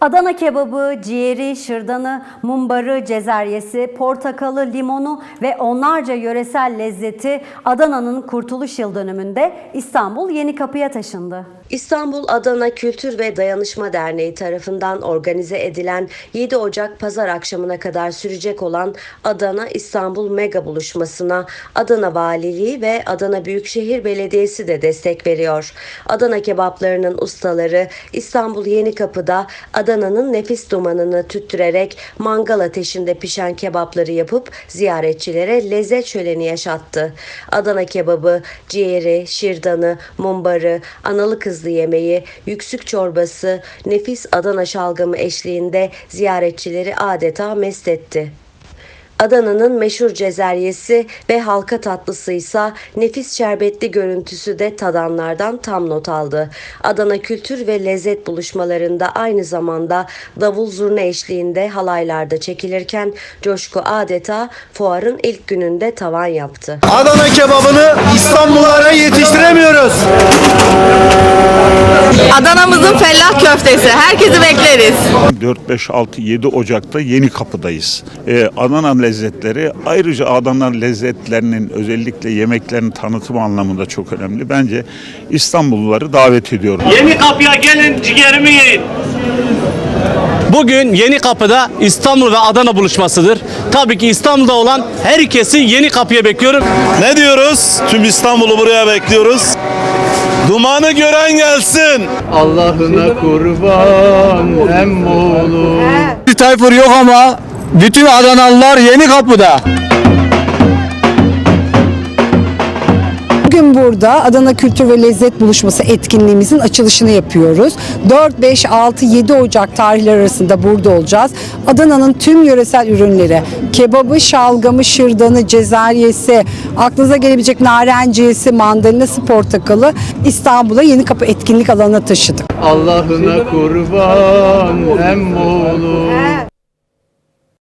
Adana kebabı, ciğeri, şırdanı, mumbarı, cezeryesi, portakalı, limonu ve onlarca yöresel lezzeti Adana'nın Kurtuluş Yıl dönümünde İstanbul Yenikapı'ya taşındı. İstanbul Adana Kültür ve Dayanışma Derneği tarafından organize edilen 7 Ocak pazar akşamına kadar sürecek olan Adana İstanbul Mega Buluşması'na Adana Valiliği ve Adana Büyükşehir Belediyesi de destek veriyor. Adana kebaplarının ustaları İstanbul Yenikapı'da Adana'nın nefis dumanını tüttürerek mangal ateşinde pişen kebapları yapıp ziyaretçilere lezzet şöleni yaşattı. Adana kebabı, ciğeri, şirdanı, mumbarı, analı kızlı yemeği, yüksük çorbası, nefis Adana şalgamı eşliğinde ziyaretçileri adeta mest etti. Adana'nın meşhur cezeryesi ve halka tatlısıysa nefis şerbetli görüntüsü de tadanlardan tam not aldı. Adana kültür ve lezzet buluşmalarında aynı zamanda davul zurna eşliğinde halaylarda çekilirken coşku adeta fuarın ilk gününde tavan yaptı. Adana kebabını İstanbul'a yetiştiremiyoruz. Adana'mızın fellah köftesi. Herkesi bekleriz. 4, 5, 6, 7 Ocak'ta Yeni Kapı'dayız. Ee, Adana lezzetleri ayrıca Adana lezzetlerinin özellikle yemeklerin tanıtımı anlamında çok önemli. Bence İstanbulluları davet ediyorum. Yeni kapıya gelin ciğerimi yiyin. Bugün Yeni Kapı'da İstanbul ve Adana buluşmasıdır. Tabii ki İstanbul'da olan herkesi Yeni Kapı'ya bekliyorum. Ne diyoruz? Tüm İstanbul'u buraya bekliyoruz. Dumanı gören gelsin. Allah'ına kurban hem oğlu. Bir Tayfur yok ama bütün Adanalılar yeni kapıda. Burada Adana Kültür ve Lezzet Buluşması etkinliğimizin açılışını yapıyoruz. 4, 5, 6, 7 Ocak tarihleri arasında burada olacağız. Adana'nın tüm yöresel ürünleri, kebabı, şalgamı, şırdanı, cezeryesi, aklınıza gelebilecek narenciyesi, mandalinası, portakalı İstanbul'a Yeni Kapı etkinlik alanına taşıdık. Allah'ına kurban hem oğlu.